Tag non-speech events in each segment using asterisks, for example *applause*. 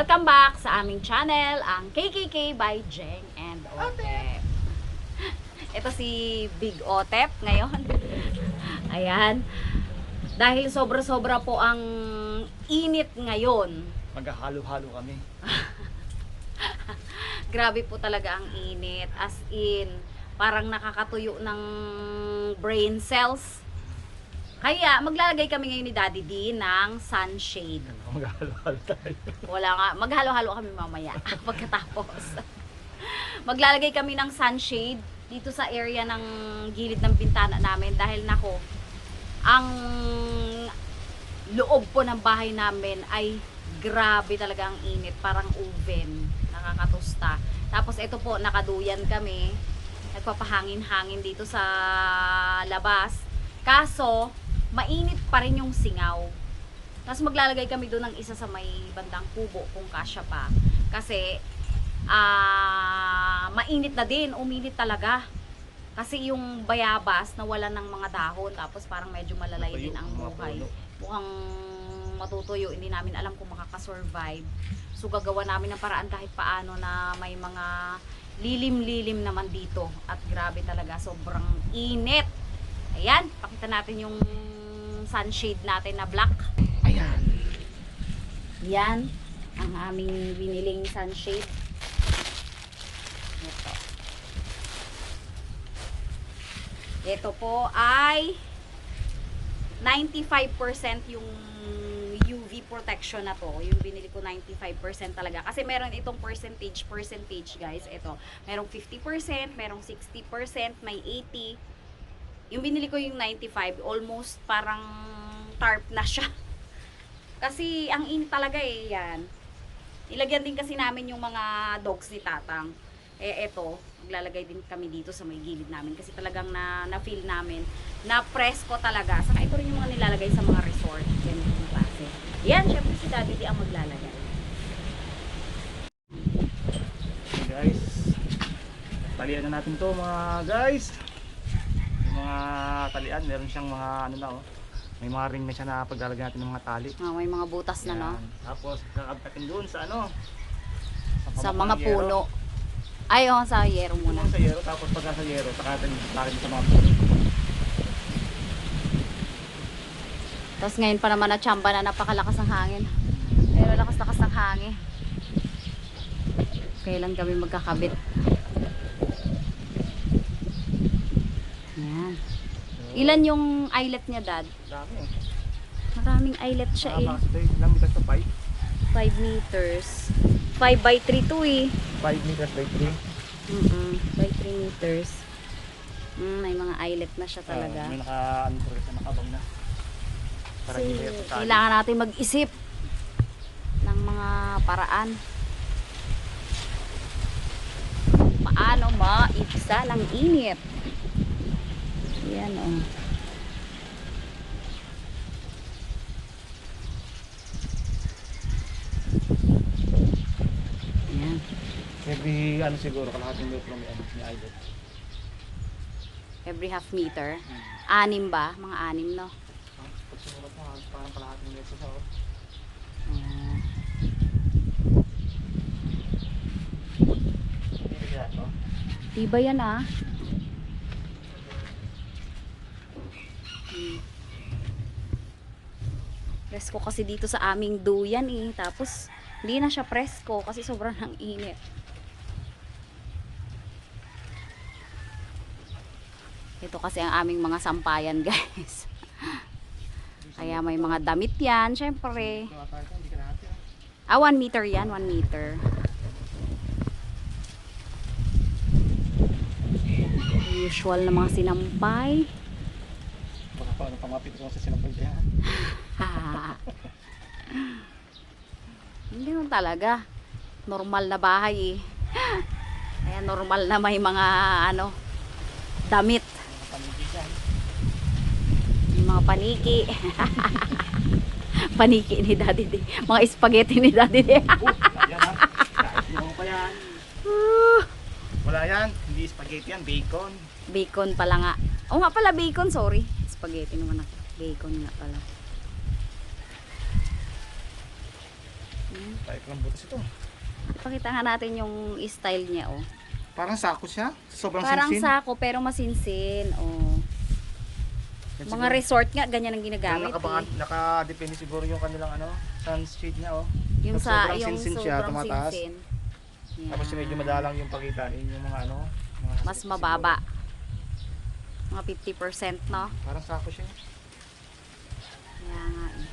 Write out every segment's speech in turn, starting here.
Welcome back sa aming channel, ang KKK by Jeng and Otep. *laughs* Ito si Big Otep ngayon. *laughs* Ayan. Dahil sobra-sobra po ang init ngayon. Maghahalo-halo kami. *laughs* Grabe po talaga ang init. As in, parang nakakatuyo ng brain cells. Kaya maglalagay kami ngayon ni Daddy D ng sunshade. Maghahalo-halo tayo. Wala nga, maghalo-halo kami mamaya *laughs* pagkatapos. Maglalagay kami ng sunshade dito sa area ng gilid ng bintana namin dahil nako, ang loob po ng bahay namin ay grabe talaga ang init, parang oven, nakakatusta. Tapos ito po, nakaduyan kami, nagpapahangin-hangin dito sa labas. Kaso, mainit pa rin yung singaw. Tapos maglalagay kami doon ng isa sa may bandang kubo kung kasya pa. Kasi ah mainit na din, uminit talaga. Kasi yung bayabas nawala ng mga dahon tapos parang medyo malalay Natuyo din ang buhay. Mukhang matutuyo, hindi namin alam kung makakasurvive. So gagawa namin ng paraan kahit paano na may mga lilim-lilim naman dito. At grabe talaga, sobrang init. Ayan, pakita natin yung sunshade natin na black. Ayan. Yan ang aming biniling sunshade. Ito. Ito po ay 95% yung UV protection na to. Yung binili ko 95% talaga. Kasi meron itong percentage, percentage guys. Ito. Merong 50%, merong 60%, may 80. Yung binili ko yung 95, almost parang tarp na siya. *laughs* Kasi ang in talaga eh, yan. Ilagyan din kasi namin yung mga dogs ni Tatang. Eh, eto, maglalagay din kami dito sa may gilid namin kasi talagang na, na-feel namin na presko talaga. Saka ito rin yung mga nilalagay sa mga resort. Ganito yung klase. Yan, syempre si Daddy di ang maglalagay. Guys. Talian na natin to mga guys. Mga talian, meron siyang mga ano na oh. May mga ring na siya na paglalagyan natin ng mga tali. Ah, may mga butas na, no? Tapos kakabtakin doon sa ano. Sa mga yero. puno. Ay, oh, sa yero muna. Muna sa yero, tapos pagka sa yero, saka natin takin sa mga puno. Tapos ngayon pa naman na chamba na napakalakas ng hangin. Pero lakas-lakas ng hangin. Kailan kami magkakabit? Yan. Ilan yung eyelet niya, Dad? Dami eh. Maraming eyelet siya eh. Ito eh. Ilang meters to 5? 5 meters. 5 by 3 to eh. 5 meters by 3. Mm -mm, by 3 meters. Mm, may mga eyelet na siya talaga. may naka, ano po, sa nakabang na. Para Kasi hindi kailangan natin mag-isip ng mga paraan. Paano maibsa ng init. Yan oh. Yan. Every ano siguro, kalahating metro may ano, may islet. Every half meter. Anim ba? Mga anim, no? Pag sumulat mo, parang kalahating metro sa oras. Ayan. Tiba yan ah. Presko kasi dito sa aming duyan eh. Tapos, hindi na siya presko kasi sobrang nang init. Ito kasi ang aming mga sampayan *laughs* guys. Kaya may mga damit yan, syempre. Ah, 1 meter yan, 1 meter. Usual na mga sinampay. Pamapit ko sa sinampal kaya. *laughs* Hindi naman talaga. Normal na bahay eh. Kaya normal na may mga ano, damit. Yung mga paniki. *laughs* paniki ni Daddy D. Mga spaghetti ni Daddy D. Oh. *laughs* Wala yan. Hindi spaghetti yan, bacon. bacon pala nga. O nga pala bacon, sorry. Spaghetti naman ako. Bacon nga pala. Mm. Type lang butas ito. Ipakita nga natin yung style niya, oh. Parang sako siya. Sobrang Parang sinsin. sako pero masinsin, oh. Yan Mga siguro- resort nga, ganyan ang ginagamit, nakabangan, eh. nakadepende siguro yung kanilang ano, sunshade niya oh. Yung sa, sobrang yung sinsin siya, tumataas. sinsin. Tapos medyo madalang yung pakita yun yung mga ano. Mga Mas siguro. Mga 50%, no? Parang sako siya. Kaya nga, eh.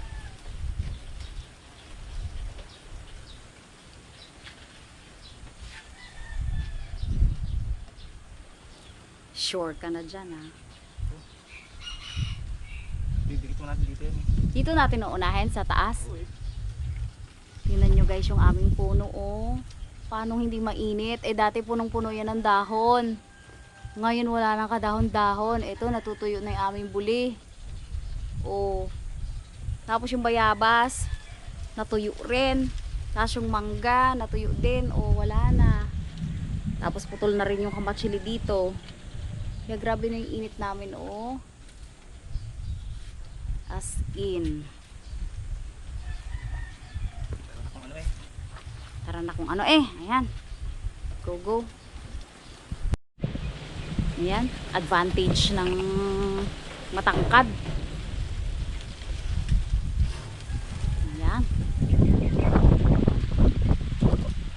Sure ka na dyan, ah. Didikit mo natin dito yan. Dito natin uunahin sa taas. Tingnan nyo guys yung aming puno oh. Paano hindi mainit? Eh dati punong-puno yan ng dahon. Ngayon wala nang kadahon-dahon. Ito natutuyo na yung aming buli. Oh. Tapos yung bayabas, natuyo rin. Tapos yung mangga, natuyo din. Oh, wala na. Tapos putol na rin yung kamatsili dito. Kaya grabe na yung init namin oh. As in. Ano eh. Tara na kung ano eh. Ayan. Go, go. Ayan. Advantage ng matangkad. Ayan.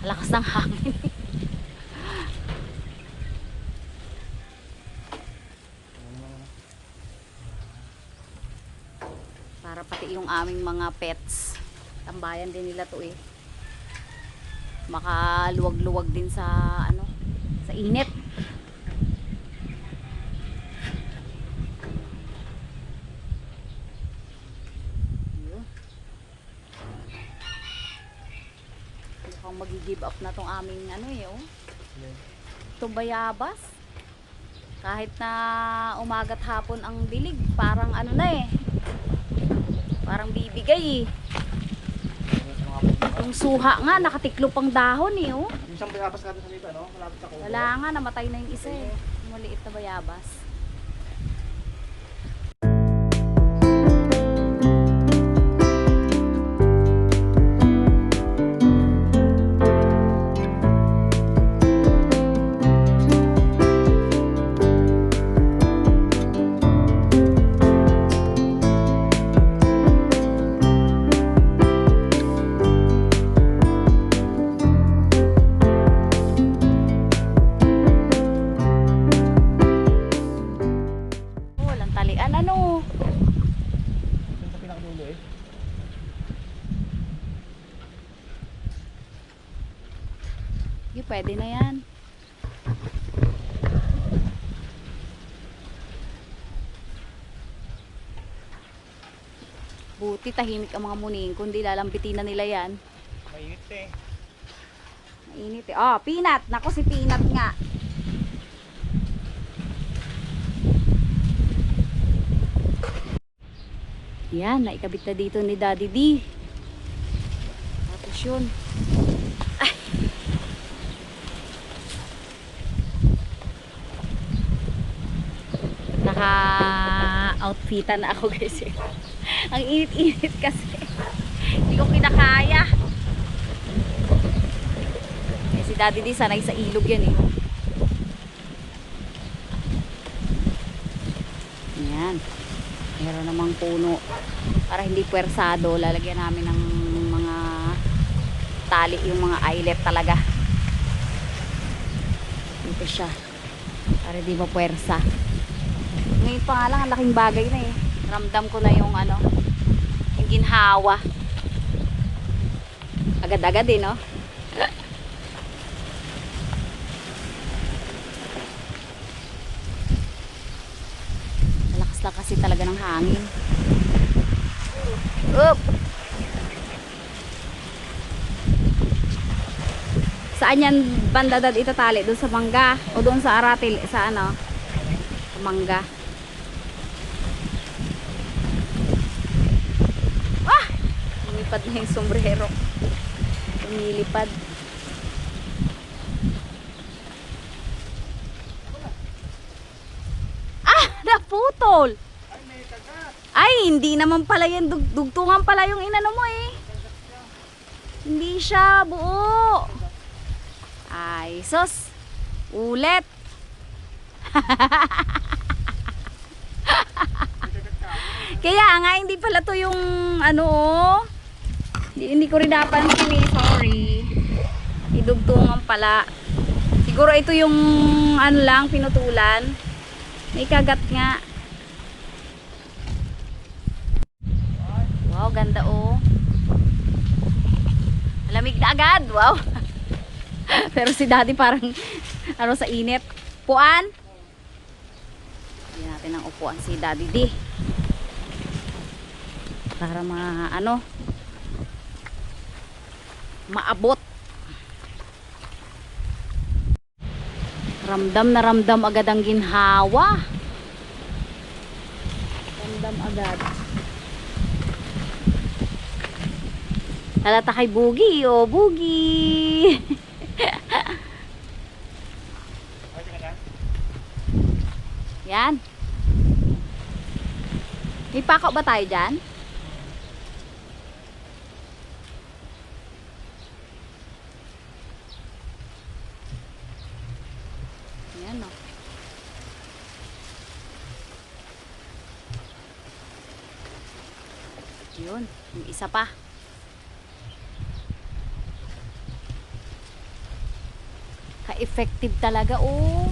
Lakas ng hangin. Para pati yung aming mga pets. Tambayan din nila to eh makaluwag-luwag din sa ano sa init Yun. Magigive up na tong aming ano eh oh. Yan. itong bayabas kahit na umaga't hapon ang dilig parang ano na eh parang bibigay eh yung suha nga nakatiklop ang dahon eh oh. Yung isang bayabas natin sa dito, no? Malapit sa kubo. Wala nga, namatay na yung isa eh. Yung Maliit na bayabas. Tahimik ang mga muning. Kundi lalambitin na nila yan. Mainit eh. Mainit eh. Oh, peanut. Nako si peanut nga. Yan, naikabit na dito ni Daddy D. Tapos yun. Ay. Naka-outfitan na ako guys. eh. *laughs* Ang init-init kasi. Hindi ko kinakaya. Eh, si Daddy di sanay sa ilog yan eh. Ayan. Meron namang puno. Para hindi puwersado, lalagyan namin ng mga tali yung mga eyelet talaga. Dito siya. Para di mapuwersa. Ngayon pa nga lang, ang laking bagay na eh. Ramdam ko na yung ano, yung ginhawa. Agad-agad eh, no? *laughs* Malakas lang kasi talaga ng hangin. Up! Saan yan banda dad itatali? Doon sa mangga? O doon sa aratil? Sa ano? Mangga. Ah! Lumipad na yung sombrero. Lumilipad. Ah! Naputol! Ay, hindi naman pala yan. Dug dugtungan pala yung inano mo eh. Hindi siya buo. Ay, sus. Ulit. *laughs* Kaya nga, hindi pala to yung ano oh. Hindi, ko rin napansin eh. Sorry. Idugtungan pala. Siguro ito yung ano lang, pinutulan. May kagat nga. Wow, ganda oh. Lamig na agad. Wow. *laughs* Pero si daddy parang *laughs* ano sa init. Puan. Hindi natin ang upuan si daddy di. Para ma ano maabot. Ramdam na ramdam agad ang ginhawa. Ramdam agad. Halata kay Boogie, oh, Boogie. *laughs* Yan. May pako ba tayo dyan? Yan, oh. Yun, yung isa pa. Ka-effective talaga, oh.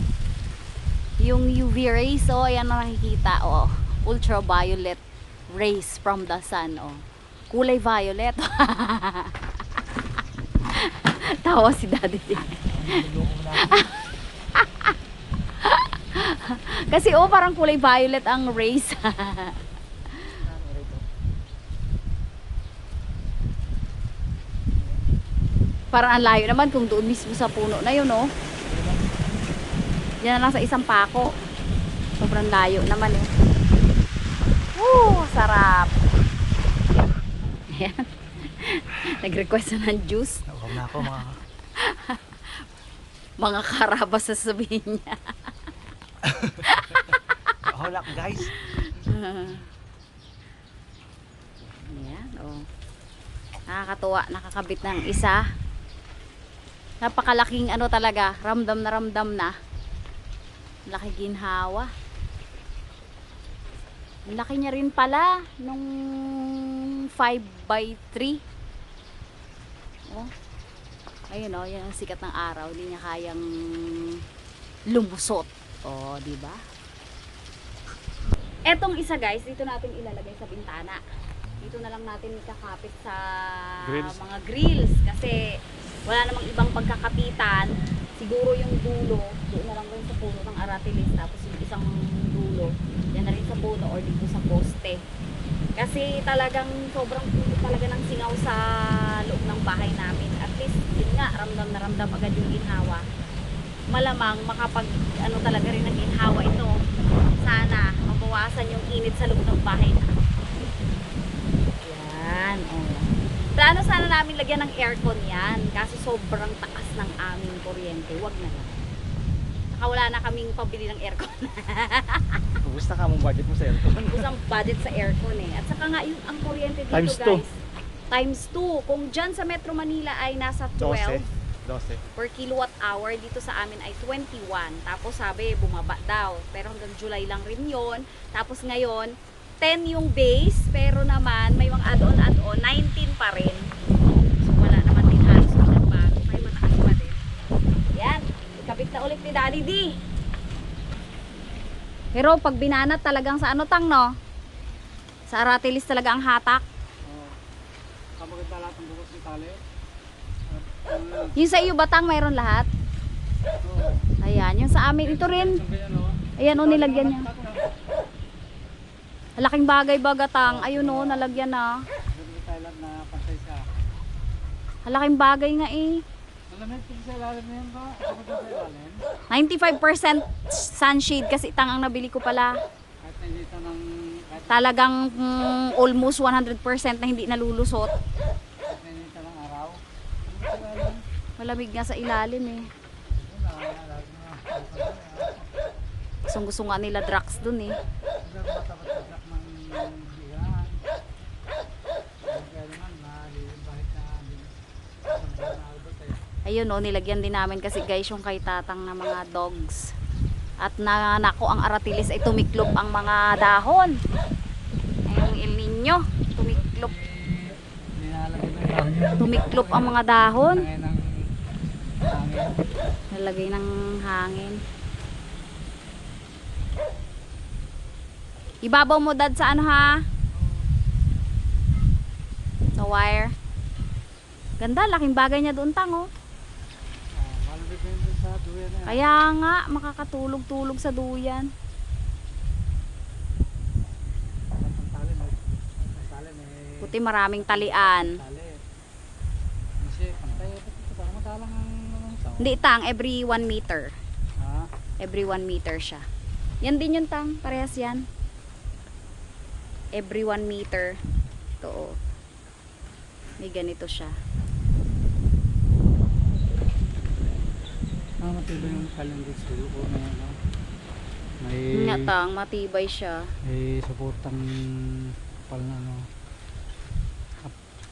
Yung UV rays, oh, ayan na nakikita, oh. Ultraviolet rays from the sun, oh. Kulay violet. *laughs* Tawa si daddy. *laughs* Kasi, oh, parang kulay violet ang rays. *laughs* parang ang layo naman kung doon mismo sa puno na yun, oh. Yan na lang sa isang pako. Sobrang layo naman eh. Woo! Sarap! Ayan. *laughs* Nag-request na ng juice. Huwag na ako mga... *laughs* Mga karabas sasabihin niya. *laughs* Hulak guys. Ayan, oh. Nakakatuwa, nakakabit ng isa. Napakalaking ano talaga, ramdam na ramdam na. Laki ginhawa. Laki niya rin pala nung 5 by 3. Oh. Ayun oh, yan ang sikat ng araw, hindi niya kayang lumusot. Oh, di ba? Etong isa guys, dito natin ilalagay sa bintana. Dito na lang natin ikakapit sa Grills. mga grills kasi wala namang ibang pagkakapitan. Siguro yung dulo, doon na lang rin sa puno ng aratilis tapos yung isang dulo, yan na rin sa puno or dito sa poste. Kasi talagang sobrang puno talaga ng singaw sa loob ng bahay namin. At least, yun nga, ramdam na ramdam agad yung ginhawa. Malamang makapag, ano talaga rin ng ginhawa ito. Sana, mabawasan yung init sa loob ng bahay na. Yan, oh. Plano sana namin lagyan ng aircon yan. Kasi sobrang taas ng aming kuryente. Wag na lang. Saka wala na kaming pabili ng aircon. *laughs* Kumusta ka mong budget mo sa aircon? Kusang budget sa aircon eh. At saka nga yung ang kuryente dito Times two. guys. Times 2. Kung dyan sa Metro Manila ay nasa 12 12. 12. per kilowatt hour, dito sa amin ay 21. Tapos sabi, bumaba daw. Pero hanggang July lang rin yon Tapos ngayon, 10 yung base, pero naman may mga add-on add-on, 19 pa rin. So wala naman din halos bago. May mataas pa din. Yan, ikabit na ulit ni Daddy D. Pero pag binanat talagang sa ano tang no? Sa aratilis talaga ang hatak. Kapag lahat ng bukas ng tali. Yung sa iyo batang mayroon lahat? Ayan, yung sa amin ito rin. Ayan o, nilagyan niya. Laking bagay bagatang. Ayun o, nalagyan na. Siya. Laking bagay nga eh. Alam mo kung sa ilalim na yan ba? Kapag sa ilalim? 95% sunshade kasi itang ang nabili ko pala. Talagang mm, almost 100% na hindi nalulusot. Malamig nga sa ilalim eh. Gustong gusto nga nila Drax dun eh. Hindi ako matapat-tapak ng bihan. Kaya naman, mahali yung bahay namin. Ayun oh, nilagyan din namin kasi guys yung kay tatang na mga dogs. At na ang aratilis ay tumiklop ang mga dahon. Ay, yung El Nino, tumiklop. Tumiklop ang mga dahon. Nalagay ng hangin. Ibabaw mo dad sa ano ha? Sa wire. Ganda, laking bagay niya doon tang oh. Ah, Malapit na yun sa duyan na yan. Kaya nga, makakatulog-tulog sa duyan. Puti maraming talian. Hindi tang, every 1 meter. Every 1 meter siya. Yan din yung tang, parehas yan. Every 1 meter. Ito oh. May ganito siya. Ah, matibay yung calendar sa'yo ko na ano. May Nga tang, matibay siya. may supportang pal na ano.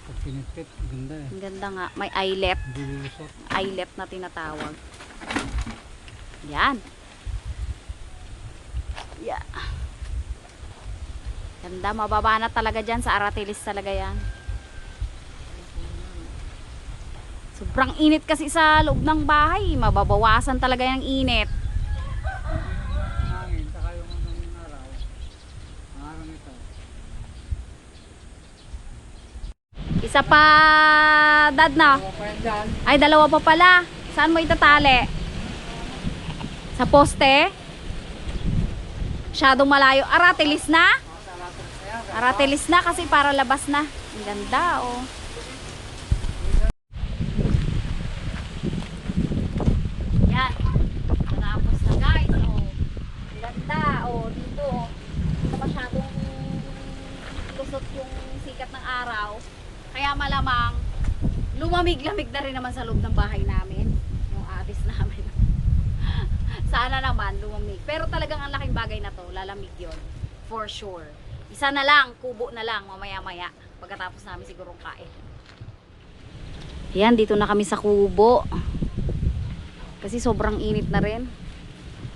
Pag pinipit, ganda eh. Ang ganda nga. May eyelet. Hindi lulusot. Eyelet na tinatawag. Yan. Yeah. Ganda. Mababa na talaga dyan. Sa Aratilis talaga yan. Sobrang init kasi sa loob ng bahay. Mababawasan talaga yung init. Hangin, saka yung anong araw. Araw nito. Isa pa, dad na. Huwag pa yan dyan. Ay, dalawa pa pala. Saan mo itatali? Sa poste? Masyadong malayo. Aratilis na? Aratilis na kasi para labas na. Ang ganda, oh. Yan. Natapos na, guys. Oh. Ang ganda, oh. Dito, oh. Hindi na masyadong lusot yung sikat ng araw. Kaya malamang lumamig-lamig na rin naman sa loob ng bahay namin. Yung atis *laughs* namin. Sana naman lumamig. Pero talagang ang laking bagay na to, lalamig yon For sure. Isa na lang, kubo na lang, mamaya-maya. Pagkatapos namin sigurong kain. Yan, dito na kami sa kubo. Kasi sobrang init na rin.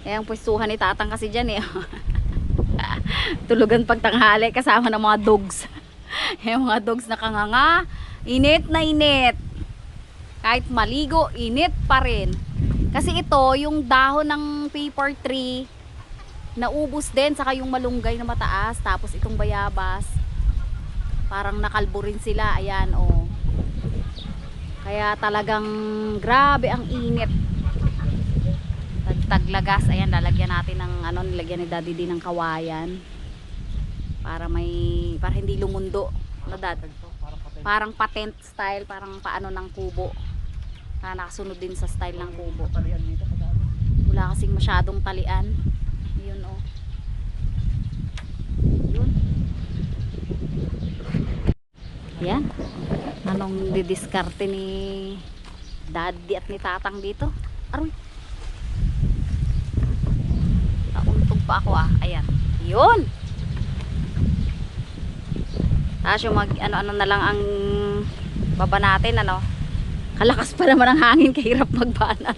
Eh, ang pwestuhan ni Tatang kasi dyan eh. *laughs* Tulugan pagtanghali kasama ng mga dogs. *laughs* Yung mga dogs na kanganga. Init na init. Kahit maligo, init pa rin. Kasi ito, yung dahon ng paper tree, naubos din, saka yung malunggay na mataas, tapos itong bayabas, parang nakalbo rin sila, ayan, oh. Kaya talagang grabe ang init. Tagtaglagas, ayan, lalagyan natin ng, ano, nilagyan ni Daddy din ng kawayan. Para may, para hindi lumundo. Ano, Dad? Parang patent style, parang paano ng kubo. Na nakasunod din sa style ng kubo. Ano. Wala kasing masyadong talian. Yun oh. Yun. Yan. Anong didiskarte ni daddy at ni tatang dito? Aroy. Nauntog pa ako ah. Ayan. Yun. Tapos yung mag, ano-ano na lang ang baba natin, ano. Kalakas pa naman ang hangin, kahirap magbanat.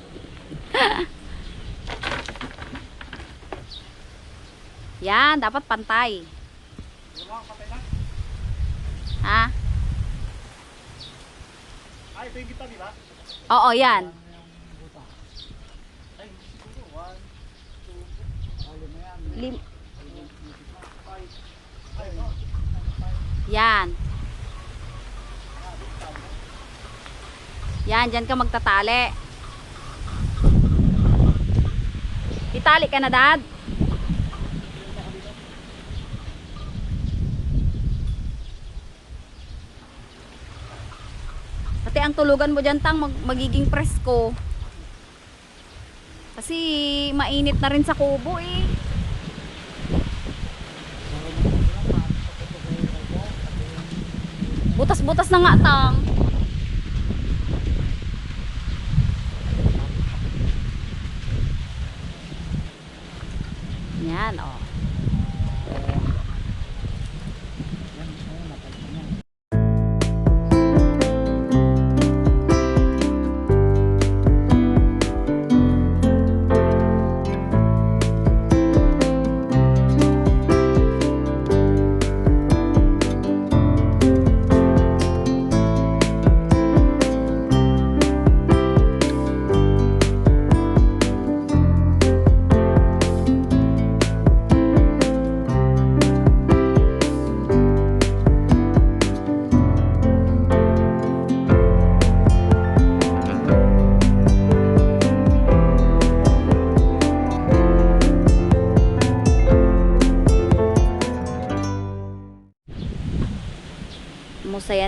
Yan, dapat pantay. Ha? Ay, ito yung gitna, di ba? Oo, yan. Lim yan. Yan, dyan ka magtatali. Itali ka na, dad. Pati ang tulugan mo dyan, tang, mag- magiging presko. Kasi mainit na rin sa kubo eh. Butas-butas na nga tang.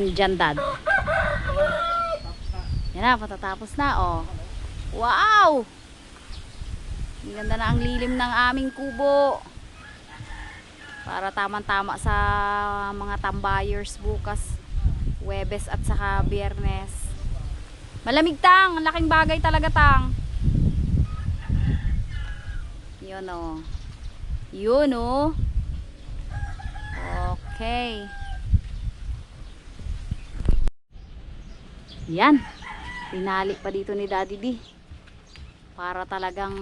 Yan dyan, Dad? Yan na, patatapos na, oh. Wow! Ang ganda na ang lilim ng aming kubo. Para tamang-tama sa mga tambayers bukas. Webes at saka biyernes. Malamig tang, ang laking bagay talaga tang. Yun oh. Yun oh. Okay. Yan. Pinali pa dito ni Daddy D. Para talagang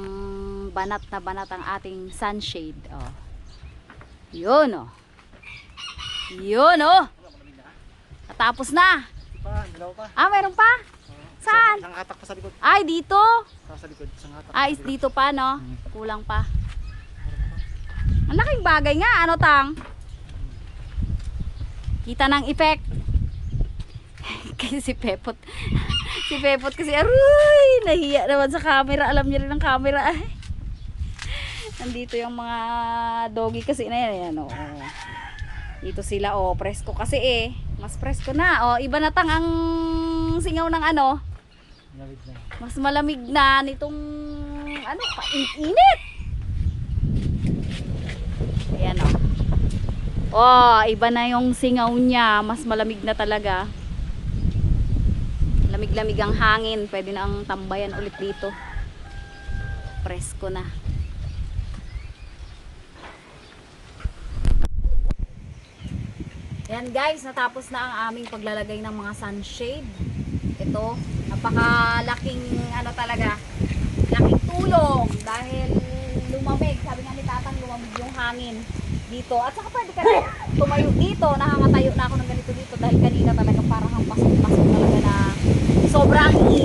banat na banat ang ating sunshade. Oh. Yun oh. Yun oh. Natapos na. Pa, dilaw pa. Ah, meron pa? Saan? Isang hatak pa sa likod. Ay, dito. Sa, sa likod. Isang hatak. Ah, is dito pa, no? Kulang pa. Ang laking bagay nga, ano tang? Kita ng effect. *laughs* kasi si Pepot. *laughs* si Pepot kasi, aruy, nahiya naman sa camera. Alam niya rin ang camera. Ay. Nandito yung mga doggy kasi na yan. Ayan, oh. Dito sila, oh, presko kasi eh. Mas presko na. Oh, iba na tang ang singaw ng ano. Mas malamig na nitong ano, painit. Ayan o. Oh, iba na yung singaw niya. Mas malamig na talaga. Lamig-lamig ang hangin. Pwede na ang tambayan ulit dito. Presko na. Ayan guys, natapos na ang aming paglalagay ng mga sunshade. Ito, napakalaking ano talaga, laking tulong dahil lumamig. Sabi nga ni tatang lumamig yung hangin dito. At saka pwede ka tumayo dito. Nakakatayo na ako ng ganito dito dahil kanina talaga parang ang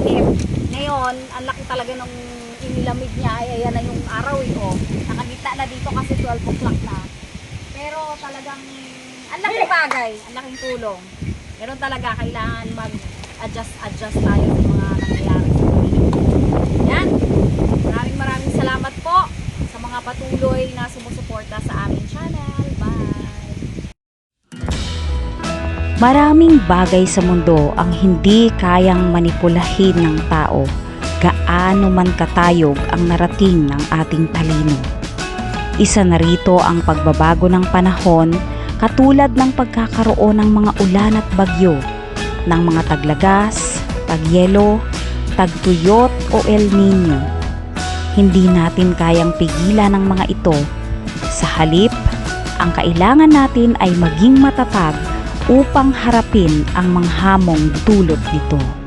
pasok-pasok talaga na sobrang init. Ngayon, ang laki talaga nung inilamig niya. Ay, ayan na yung araw eh. Oh. Nakagita na dito kasi 12 o'clock na. Pero talagang ang laking bagay, ang laking tulong. Meron talaga kailangan mag-adjust adjust tayo sa mga nangyayari. Yan. Maraming maraming salamat po sa mga patuloy na sumusuporta sa aming channel. Maraming bagay sa mundo ang hindi kayang manipulahin ng tao, gaano man katayog ang narating ng ating talino. Isa na rito ang pagbabago ng panahon katulad ng pagkakaroon ng mga ulan at bagyo, ng mga taglagas, tagyelo, tagtuyot o El Nino. Hindi natin kayang pigilan ang mga ito. Sa halip, ang kailangan natin ay maging matatag upang harapin ang mga hamong dulot nito.